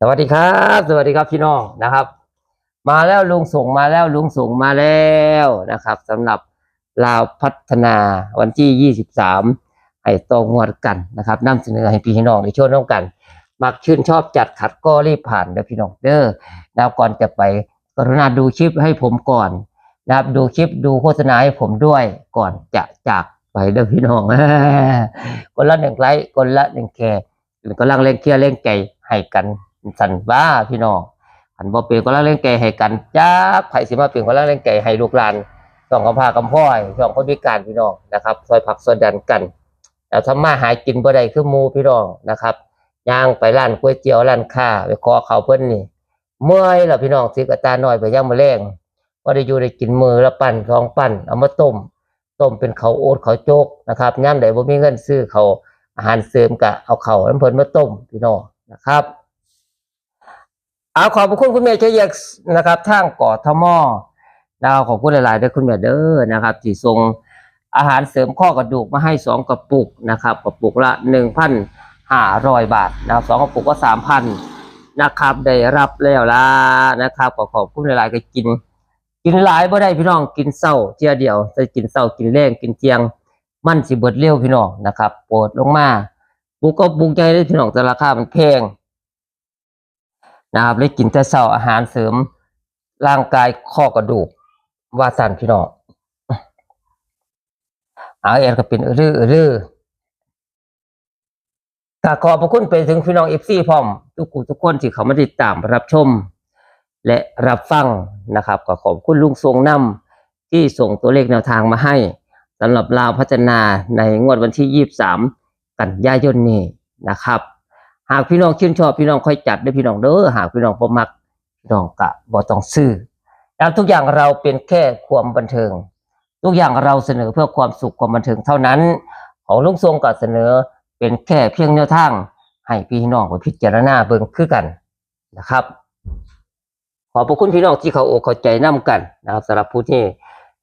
สวัสดีครับ สวัสดีครับพี่น้องนะครับ มาแล้วลุงส่งมาแล้วลุงส่งมาแล้วนะครับสำหรับลาวพัฒนาวันที่ 23ให้ตองวดกันนะครับนำเสนอให้พี่น้องในช่วงน้องกัน มักชื่นชอบจัดขัดก็รีบผ่านนะพี่น้องเด้อแล้วก่อนจะไปกรุณาดูคลิปให้ผมก่อนนะครับดูคลิปดูโฆษณาให้ผมด้วยก่อนจะจากไปเด้อพี่น้องคนละหนึ่งไลค์คนละหนึ่งแคร์ก็ลังเล่นเคลียร์เล่นไก่ให้กัน สันว่าพี่น้องอันบ่เป็นก็ลังเล่นไก่ให้กันจักไผสิมาเป็นก็ลังเล่นไก่ให้ลูกหลานสองกำพร้ากำพ้อยสองคนพิการพี่น้องนะครับซอยผักซอยดันกันแล้วทำมาหากินบ่ได้คือมูพี่น้องนะครับย่างไปร้านก๋วยเตี๋ยวร้านค้าไปขอเขาเพิ่นนี่เมื่อยแล้วพี่น้องสิกระตาหน้อยไปย่างมาแรงก็ได้อยู่ได้กินมือละปั่นสองปั่นเอามาต้มต้มเป็นเขาโอ๊ตข้าโจกนะครับย่ามใดบ่มีเงินซื้อเขาอาหารเสริมกะเอาเขาน้ำเพิ่นมาต้มพี่น้องนะครับ เอาขอบคุณคุณแม่ชัยเยกนะครับทางกอทมดาวขอบคุณหลายๆด้วยคุณแม่เด้อนะครับที่ส่งอาหารเสริมข้อกระดูกมาให้สองกระปุกนะครับกระปุกละหนึ่งพันห้าร้อยบาทนะครับสองกระปุกก็สามพันนะครับได้รับแล้วล่ะนะครับขอขอบคุณหลายๆก็กิน กินหลายบ่ได้พี่น้องกินเศร้าเที่ยเดียวจะกินเศร้ากินแรงกินเทียง มันสิเบิดเร็วพี่น้องนะครับโปรดลงมาบุกก็บุกใจได้พี่น้องแต่ราคามันแพง นะครับเลยกินแต่เศร้าอาหารเสริม ร่างกายข้อกระดูกว่าสันพี่น้องเอาเอ็นก็เป็นรื้อรื้อก็ขอบพระคุณไปถึงพี่น้องเอฟซีพร้อม ทุกคนทุกคนที่เขามาติดตามรับชม และรับฟังนะครับก็ขอบคุณลุงทรงนำที่ส่งตัวเลขแนวทางมาให้สำหรับลาวพัฒนาในงวดวันที่ 23 กันยายนนี้นะครับ หากพี่น้องชื่นชอบพี่น้องค่อยจัดด้วยพี่น้องเด้อหากพี่น้องบ่มักพี่น้องกะบ่ต้องซื้อแล้วทุกอย่างเราเป็นแค่ความบันเทิง ทุกอย่างเราเสนอเพื่อความสุขความบันเทิงเท่านั้น ของลุงทรงก็เสนอเป็นแค่เพียงแนวทาง ให้พี่น้องไปพิจารณาเบิ่งคือกันนะครับ ขอบพระคุณพี่น้องที่เขาอกเข้าใจนํกันนะครับสำหรับผู้ที่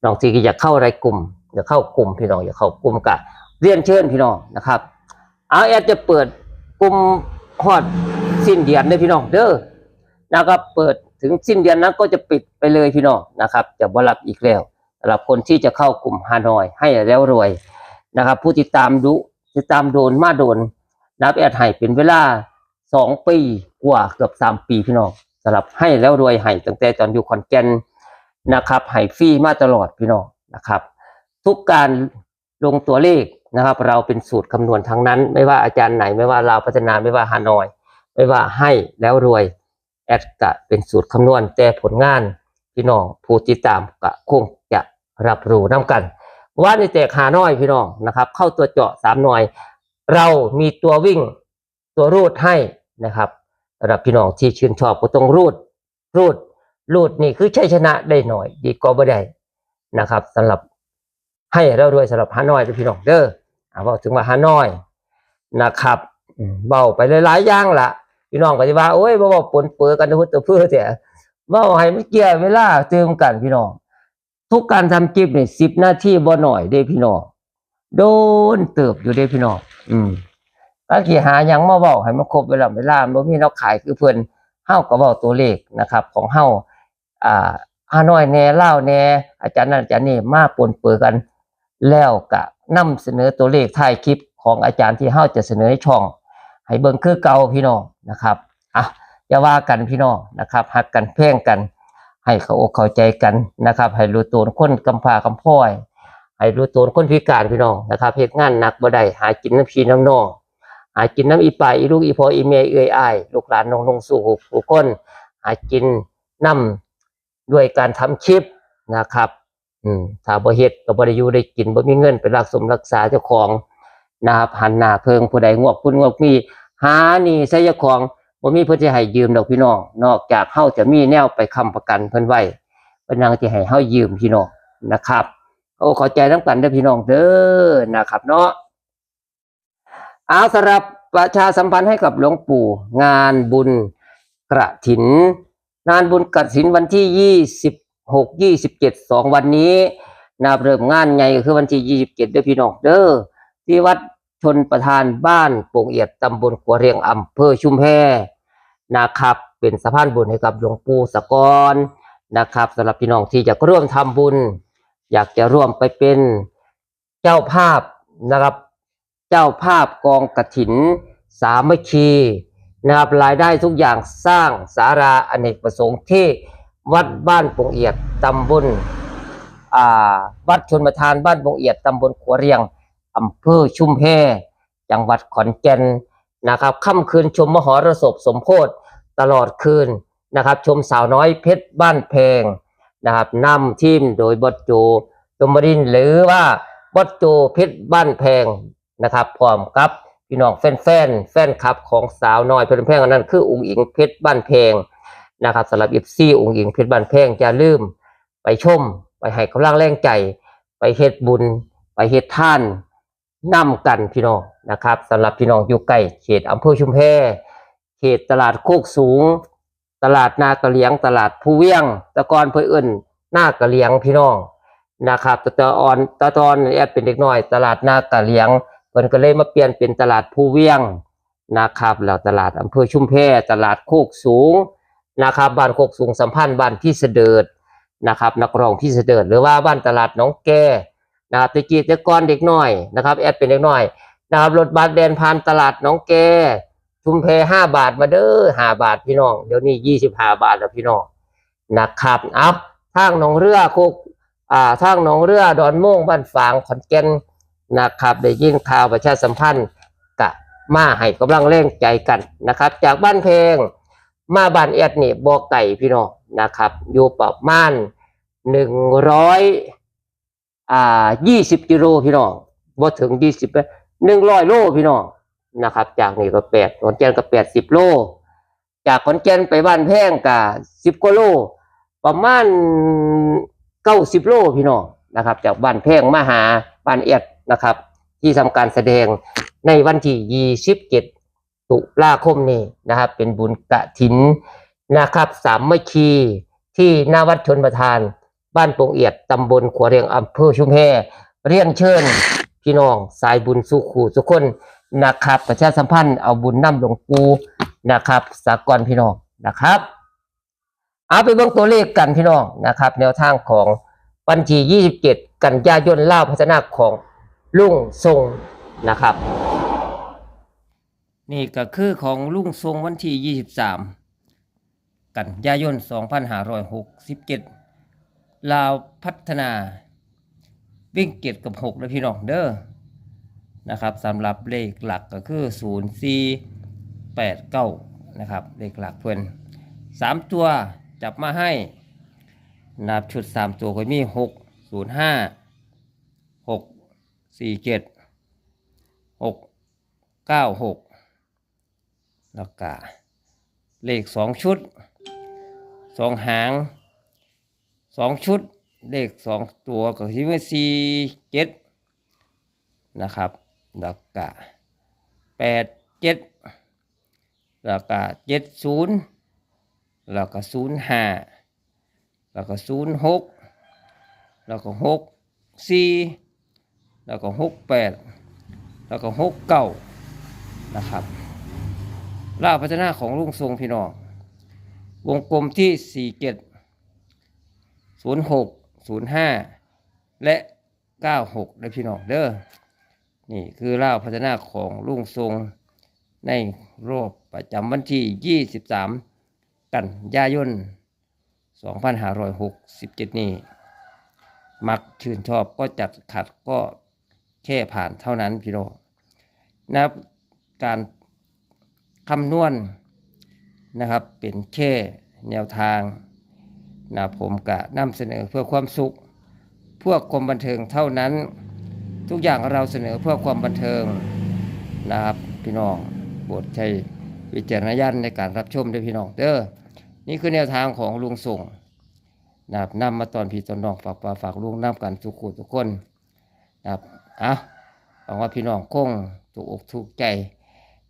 น้องที่อยากเข้ารายกลุ่มอยากเข้ากลุ่มพี่น้องอยากเข้ากลุ่มกะเรียนเชิญพี่น้องนะครับ เอาแอดจะเปิดกลุ่ม ฮอดสิ้นเดือนเลยพี่น้องเด้อนะครับ เปิดถึงสิ้นเดือนนั้นก็จะปิดไปเลยพี่น้องนะครับ จะบ่รับอีกแล้วสำหรับคนที่จะเข้ากลุ่มฮานอยให้แล้วรวยนะครับ ผู้ติดตามดูติดตามโดนมาโดนนับแอดให้เป็นเวลาสองปีกว่าเกือบสามปีพี่น้องสำหรับให้แล้วรวยให้ตั้งแต่ตอนอยู่ขอนแกนนะครับให้ฟรีมาตลอดพี่น้องนะครับ ทุกการลงตัวเลข นะครับ เราเป็นสูตรคำนวณทั้งนั้น ไม่ว่าอาจารย์ไหนไม่ว่าเราพัฒนาไม่ว่าฮานอย ไม่ว่าให้แล้วรวยแอดกะเป็นสูตรคำนวณแต่ผลงานพี่น้องผู้ติดตามกะคงจะรับรู้น้ากัน ว่าในแจกหาน้อยพี่น้องนะครับ เข้าตัวเจาะสามหน่อย เรามีตัววิ่งตัวรูดให้นะครับสำหรับพี่น้องที่ชื่นชอบก็ต้องรูด รูด รูดนี่คือชัยชนะได้หน่อย ดีกว่าบ่ได้นะครับสำหรับให้เราด้วยสำหรับฮานอยด้วยพี่น้องเด้อ อ่าเว่าถึงว่าฮานอยนะครับเบาไปหลายๆอย่างละพี่น้องก็จะว่าโอ้ยบ่เว้าปนเปื้อกันทุกตัวเพื่อแต่เว้าให้มันเกี่ยวเวลาเติมกันพี่น้อง ทุกการทำคลิปนี่10นาทีบ่หน่อยเด้พี่น้องโดนเติบอยู่เด้พี่น้องอืมถ้าขี่หายังมาเว้าให้มันครบเวลาเวลาบ่มีแนวขายคือเพิ่อนเฮาก็เว้าตัวเลขนะครับ ของเฮาอ่าฮานอยแน่เลาแน่อาจารย์นั่นอาจารย์นี่มาปนเปื้อกันแล้วก็ นำเสนอตัวเลขท้ายคลิปของอาจารย์ที่เฮาจะเสนอในช่อง ให้เบิ่งคือเก่าพี่น้องนะครับอะอย่าว่ากันพี่น้องนะครับฮักกันแพ่งกัน ให้เขาอกเข้าใจกันนะครับ ให้รู้ตัวคนกำพากำพ้อย ให้รู้ตัวคนพิการพี่น้องนะครับเฮ็ดงานหนักบ่ได้หากินน้ำพีน้ำน้องหากินน้ำอีปลายอีลูกอีพออีเมยเอ้ยอ้ายลูกหลานน้องนงสู่ผู้คนหากินน้ำด้วยการทำคลิปนะครับ อืมถ้าบ่เฮ็ดก็บ่ได้อยู่ได้กินบ่มีเงินไปรักสมรักษาเจ้าของนะครับหันหน้าเพิงผู้ใดงวกคุณงวกมีหานี่ใช้เจ้าของบ่มีเพิ่นสิให้ยืมดอกพี่น้องนอกจากเฮาจะมีแนวไปค้ำประกันเพิ่นไว้เพิ่นยังสิให้เฮายืมพี่น้องนะครับโอ้ข้าใจนํกันเด้อพี่น้องเด้อนะครับ เนาะเอาสำหรับประชาสัมพันธ์ให้กับหลวงปู่ งานบุญกระถินงานบุญกระถินวันที่ยี่สิบ หกยี่สิบเจ็ดสองวันนี้นะเริ่มงานใหญ่คือวันที่ยี่สิบเจ็ดเด้อพี่น้องเด้อที่วัดชนประธานบ้านโป่งเอียดตำบลขัวเรียงอำเภอชุมแพนะครับเป็นสะพานบุญให้กับหลวงปู่สกรนะครับสำหรับพี่น้องที่จะร่วมทำบุญ อยากจะร่วมไปเป็นเจ้าภาพนะครับ เจ้าภาพกองกฐิน สามัคคีนะครับรายได้ทุกอย่างสร้างสาราอเนกประสงค์ที่ วัดบ้านปงเอียดตำบลอ่าวัดชนประทานบ้านปงเอียดตำบลขัวเรียงอำเภอชุมแพจังหวัดขอนแก่นนะครับค่ำคืนชมมหรสพสมโพธิตลอดคืนนะครับ ชมสาวน้อยเพชรบ้านแพงนะครับนำทีมโดยบดโจตมรินหรือว่าบดโจเพชรบ้านแพงนะครับพร้อมกับพี่น้องแฟนแฟนแฟนคลับของสาวน้อยเพชรบ้านแพงนั้นคืออุ๋งอิงเพชรบ้านแพง นะครับสำหรับเอฟซีอุ๋งอิงเพชรบ้านแพงอย่าลืมไปชม ไปให้กำลังแรงใจ ไปเฮ็ดบุญ ไปเฮ็ดท่านนำกันพี่น้องนะครับสำหรับพี่น้องอยู่ใกล้เขตอำเภอชุมแพเขตตลาดโคกสูง ตลาดนากระเลียงตลาดภูเวียง ตะกอนเพื่อเอิ้นหน้ากระเลียงพี่น้องนะครับตะตะออนตะตอนแอดเป็นเด็กน้อย ตลาดนากระเลียงเพิ่นก็เลยมาเปลี่ยนเป็นตลาดภูเวียงนะครับแล้วตลาดอำเภอชุมแพตลาดโคกสูง นะครับบ้านโคกสูงสัมพันธ์บ้านพี่เสดิร์ดนะครับ นักร้องพี่เสดิร์ดหรือว่าบ้านตลาดหนองแก่นะครับตะกี้ต่ก่อนเด็กน้อยนะครับแอดเป็นเด็กน้อยนะครับรถบัสแดนผ่านตลาดหนองแก่ชุมแพห้าบาทมาเด้อห้าบาทพี่น้องเดี๋ยวนี้ยี่สิบห้าบาทแล้วพี่น้องนะครับอัพทางหนองเรือโคกอ่าทางหนองเรือดอนโม่งบ้านฝางขอนแก่นนะครับได้ยินข่าวประชาสัมพันธ์กะมาให้กำลังแรงใจกันนะครับ จากบ้านเพลง มาบ้านเอ็ดนี่บอกไก่พี่น้องนะครับ อยู่ประมาณหนึ่งร้อยอ่ายี่สิบกิโลพี่น้องบ่ถึงยี่สิบหนึ่งร้อยโลพี่น้องนะครับ จากนี่ก็แปดขอนแก่นก็แปดสิบโล จากขอนแก่นไปบ้านแพงกะสิบกว่าโล ประมาณเก้าสิบโลพี่น้องนะครับ จากบ้านแพงมาหาบ้านเอ็ดนะครับ ที่ทำการแสดงในวันที่ยี่สิบเจ็ด ตุลาคมนี้นะครับ เป็นบุญกะถินนะครับ สามมัคคีที่หน้าวัดชนประทาน บ้านปงเอียดตำบลขัวเรียงอำเภอชุมแพเรียนเชิญ พี่น้องสายบุญสุขูทุกคนนะครับ ประชาสัมพันธ์เอาบุญน้ำหลวงปู่นะครับสากลพี่น้องนะครับ เอาไปเบิ่งตัวเลขกันพี่น้องนะครับ แนวทางของวันที่ 27 กันยายนล่าพัฒนาของลุงทรงนะครับ นี่ก็คือของลุงทรงวันที่ 23 กันยายน 2567 ลาวพัฒนา วิ่งเกียรติกับ6แล้วพี่น้องเด้อนะครับสำหรับเลขหลักก็คือ 0 4 8 9 นะครับ เลขหลักเพื่อน3 ตัวจับมาให้นับชุด 3 ตัวก็มี 6 0 5 6 4 7 6 9 6 แล้วก็เลขสองชุดสองหางสองชุด เลขสองตัวก็คือว่าสี่เจ็ดนะครับ แล้วก็แปดเจ็ดแล้วก็เจ็ดศูนย์แล้วก็ศูนย์ห้าแล้วก็ศูนย์หกแล้วก็หกสี่แล้วก็หกแปดแล้วก็หกเก้านะครับ ล่าพัฒนาของลุงทรงพี่น้อง วงกลมที่ 47 06 05 และ 96ได้พี่น้องเด้อ นี่คือล่าพัฒนาของลุงทรงในรอบประจำวันที่ 23 กันยายน 2567 นี้ มักชื่นชอบก็จัดขัดก็แค่ผ่านเท่านั้นพี่น้องนับการ คำนวณนะครับ เป็นแค่แนวทางนะผมกะนำเสนอเพื่อความสุขเพื่อความบันเทิงเท่านั้น ทุกอย่างเราเสนอเพื่อความบันเทิงนะครับพี่น้องโปรดใช้วิจารณญาณในการรับชมด้วยพี่น้องเด้อนี่คือแนวทางของลุงส่งนะครับนำมาตอนพี่ตอนน้องฝากปลาฝากลุงนำกันทุกคนทุกคนนะครับอะหวังว่าพี่น้องคงถูกอกถูกใจ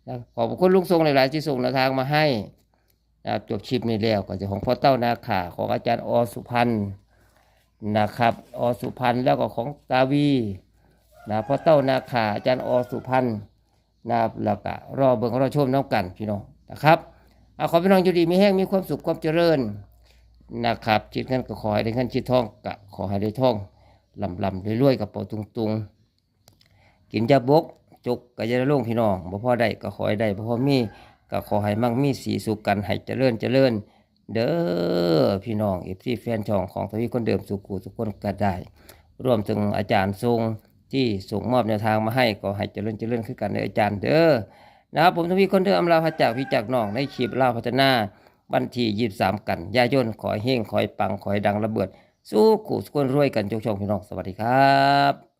นะขอบคุณลุงทรงหลาย ๆ ที่ส่งแนวทางมาให้นะครับจบคลิปนี้แล้วก็จะของพ่อเต้านาขาของอาจารย์อสุพันธ์นะครับอสุพันธ์แล้วก็ของตาวีนะพ่อเต้านาขาอาจารย์อสุพันธ์นะครับแล้วก็รอเบิ่งรอชมน้ำกันพี่น้องนะครับเอาขอพี่น้องอยู่ดีมีแห้งมีความสุขความเจริญนะครับจิตเงินก็ขอให้ได้เงินจิตทองก็ขอให้ได้ทองลำลำรวยๆกับเป๋าตุงตุงๆกินยาบก จกก็จะได้ลงพี่น้องบ่พอได้ก็ขอให้ได้บ่พอมีก็ขอให้มั่งมีสีสุขกันให้เจริญเจริญ เด้อพี่น้องเอฟซีแฟนช่องของทวีคนเดิมสุกูทุกคนก็ได้รวมถึงอาจารย์ทรงที่ส่งมอบแนวทางมาให้ก็ให้เจริญเจริญขึ้นกันในอาจารย์เด้อนะครับผมทวีคนเดิมอำลาพระจากพี่จากน้องในคลิปเล่าพัฒนาวันที่ยี่สามกันยายนขอให้เฮงขอให้ปังขอให้ดังระเบิด สู้กูสุกคนรวยกันจกช่องพี่น้องสวัสดีครับ